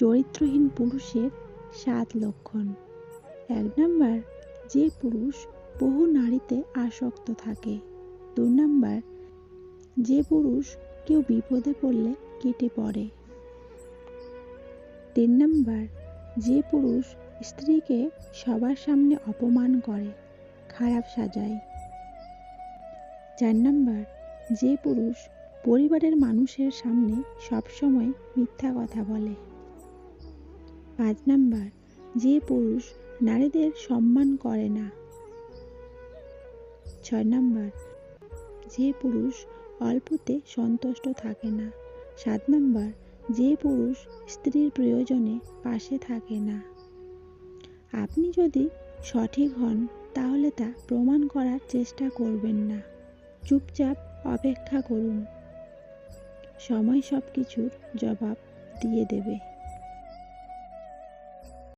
চরিত্রহীন পুরুষের সাত লক্ষণ। এক নাম্বার, যে পুরুষ বহু নারীতে আসক্ত থাকে। দু নাম্বার, যে পুরুষ কেউ বিপদে পড়লে কেটে পড়ে। তিন নাম্বার, যে পুরুষ স্ত্রীকে সবার সামনে অপমান করে, খারাপ সাজায়। চার নাম্বার, যে পুরুষ পরিবারের মানুষের সামনে সবসময় মিথ্যা কথা বলে। পাঁচ নাম্বার, যে পুরুষ নারীদের সম্মান করে না। ছয় নাম্বার, যে পুরুষ অল্পতে সন্তুষ্ট থাকে না। সাত নাম্বার, যে পুরুষ স্ত্রীর প্রয়োজনে পাশে থাকে না। আপনি যদি সঠিক হন, তাহলে তা প্রমাণ করার চেষ্টা করবেন না। চুপচাপ অপেক্ষা করুন। সময় সব কিছুর জবাব দিয়ে দেবে।